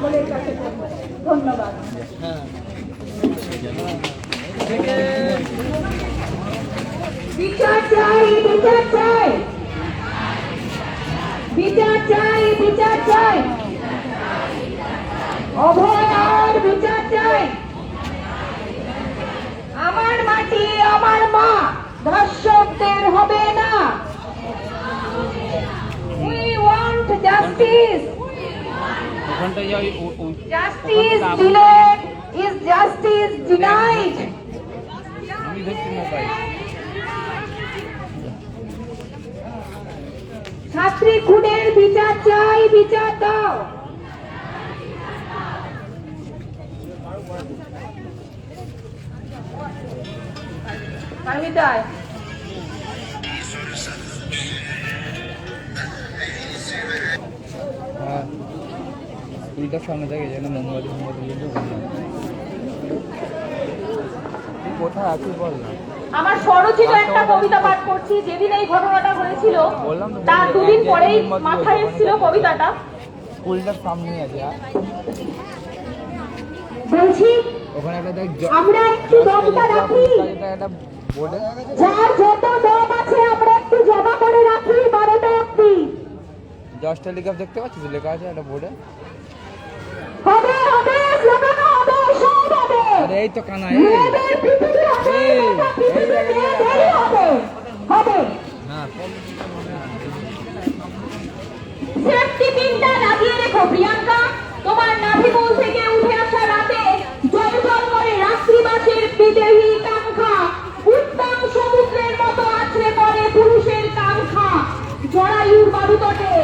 সকলের বিচার চাই বিচার চাই। বিচার চাই বিচার চাই। বিচার চাই। আমার মাটি, আমার মা, ধর্ষকদের হবে না। উই ওয়ান্ট জাস্টিস ওখানটায় যাই ও- ও- জাস্টিস ওখানটা ডিলেড ইজ জাস্টিস ডিনাইড আমি ধরছি মোবাইল ছাত্রী খুনের বিচার চাই বিচার দাও পারমিতায় স্কুলটার সামনে থেকে যেন মোমবাতি মোমবাতি। তুই কোথায় আছিস বল না। আমার স্বরচিত একটা কবিতা পাঠ করছি যেদিন এই ঘটনাটা হয়েছিল তার দুদিন পরেই মাথায় এসেছিল কবিতাটা। সামনেই আছে বলছি ওখানে একটা দেখ আমরা একটু দমটা রাখি। যার যত দম আছে আমরা একটু জমা করে রাখি বারোটা অব্দি জজ টেলিগ্রাফ দেখতে পাচ্ছিস? লেখা আছে একটা বোর্ডে আরে এই তো কানা হবে হবে হ্যাঁ সেফটি পিনটা লাগিয়ে রেখো প্রিয়াঙ্কা। তোমার নাভিমূল থেকে উঠে আসা রাতে জল জল করে রাত্রিবাসের বিদেহী কাঙ্ক্ষা। উত্তম সমুদ্রের মতো আছড়ে পড়ে পুরুষের কাঙ্ক্ষা। জরায়ুর বারুতটে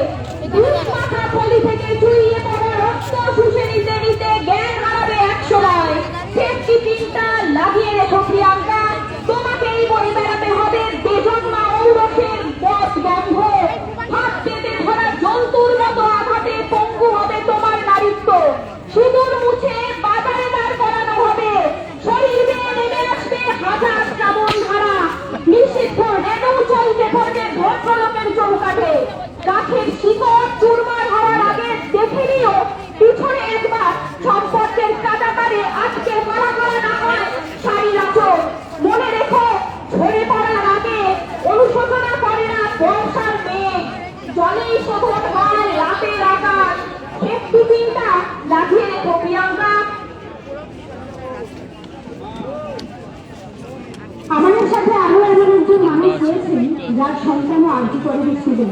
রয়েছেন যার সন্তান আর্জি করে ছিলেন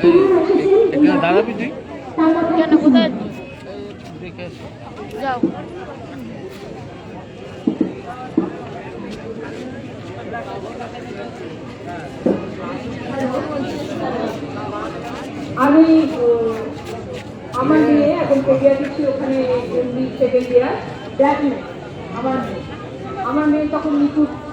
তিনি তুই তার কথা। যাও। আমি আমার মেয়ে এখন পেডিয়া দিচ্ছি ওখানে দেখ আমার মেয়ে আমার মেয়ে তখন নিখুঁত